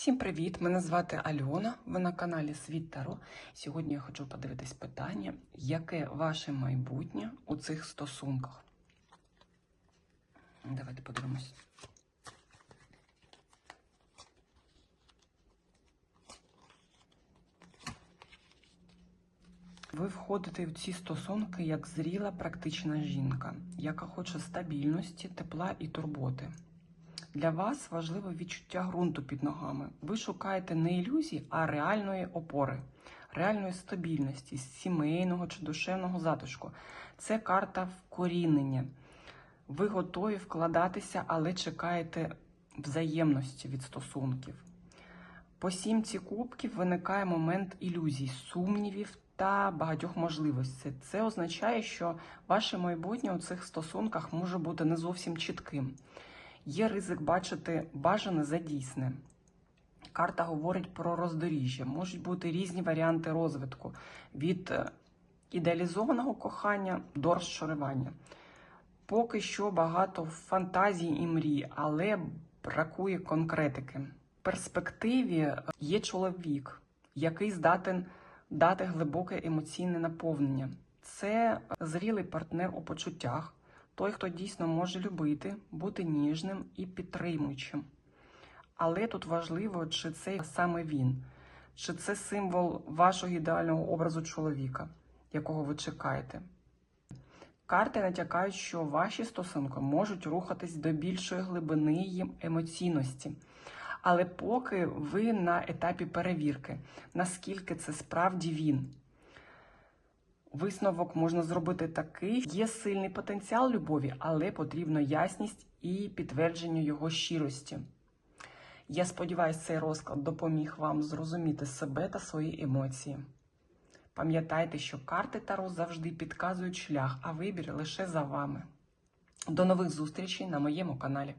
Всім привіт! Мене звати Альона. Ви на каналі Світ Таро. Сьогодні я хочу подивитись питання, яке ваше майбутнє у цих стосунках. Давайте подивимось. Ви входите в ці стосунки як зріла практична жінка, яка хоче стабільності, тепла і турботи. Для вас важливе відчуття ґрунту під ногами. Ви шукаєте не ілюзій, а реальної опори, реальної стабільності, сімейного чи душевного затишку. Це карта вкорінення. Ви готові вкладатися, але чекаєте взаємності від стосунків. По сімці кубків виникає момент ілюзій, сумнівів та багатьох можливостей. Це означає, що ваше майбутнє у цих стосунках може бути не зовсім чітким. Є ризик бачити бажане за дійсне. Карта говорить про роздоріжжя. Можуть бути різні варіанти розвитку від е, ідеалізованого кохання до розчарування. Поки що багато фантазій і мрій, але бракує конкретики. В перспективі є чоловік, який здатен дати глибоке емоційне наповнення. Це зрілий партнер у почуттях, той, хто дійсно може любити, бути ніжним і підтримуючим. Але тут важливо, чи це саме він, чи це символ вашого ідеального образу чоловіка, якого ви чекаєте. Карти натякають, що ваші стосунки можуть рухатись до більшої глибини їм емоційності. Але поки ви на етапі перевірки, наскільки це справді він. Висновок можна зробити такий: є сильний потенціал любові, але потрібна ясність і підтвердження його щирості. Я сподіваюся, цей розклад допоміг вам зрозуміти себе та свої емоції. Пам'ятайте, що карти Таро завжди підказують шлях, а вибір лише за вами. До нових зустрічей на моєму каналі.